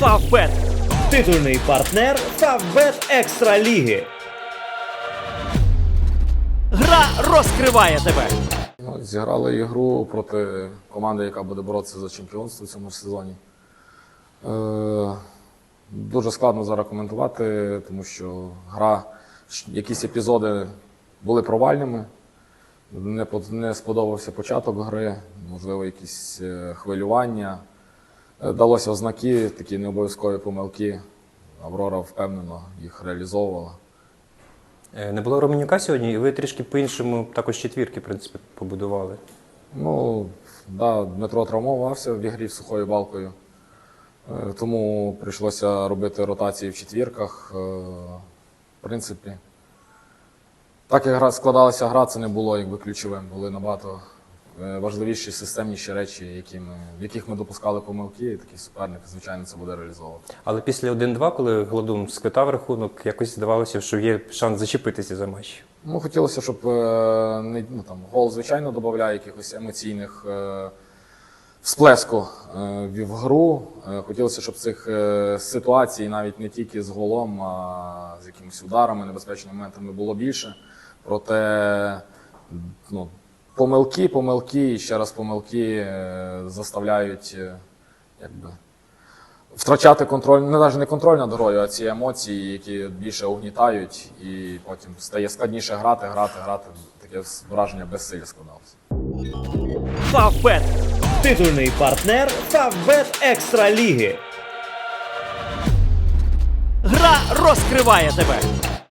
Фавбет. Титульний партнер Фавбет Екстра Ліги. Гра розкриває тебе. Ну, Зіграли ігру проти команди, яка буде боротися за чемпіонство в цьому сезоні. Е, дуже складно зараз коментувати, тому що гра, якісь епізоди були провальними. Не, не сподобався початок гри, можливо, якісь е, хвилювання. Далося ознаки, такі необов'язкові помилки. Аврора впевнено їх реалізовувала. Е, Не було Романюка сьогодні, і ви трішки по-іншому також четвірки, в принципі, побудували. Ну, да, Дмитро травмувався в ігрі з сухою балкою. Е, Тому прийшлося робити ротації в четвірках. Е, В принципі, так як гра складалася гра, це не було якби ключовим. Були набагато важливіші системніші речі, які ми, в яких ми допускали помилки, і такий суперник, звичайно, це буде реалізовувати. Але після 1-2, коли Гладун сквитав рахунок, якось здавалося, що є шанс зачепитися за матч. Ну, хотілося, щоб е, не, ну, там, гол, звичайно, додає якихось емоційних е, всплеску е, в гру. Е, хотілося, щоб цих е, ситуацій навіть не тільки з голом, а з якимись ударами, небезпечними моментами було більше. Проте ну, помилки, помилки і ще раз помилки е, заставляють е, якби, втрачати контроль, не навіть не контроль над грою, а ці емоції, які більше угнітають, і потім стає складніше грати, грати, грати. Таке враження безсилля складалося. Фавбет. Титульний партнер Фавбет Екстра Ліги. Гра розкриває тебе.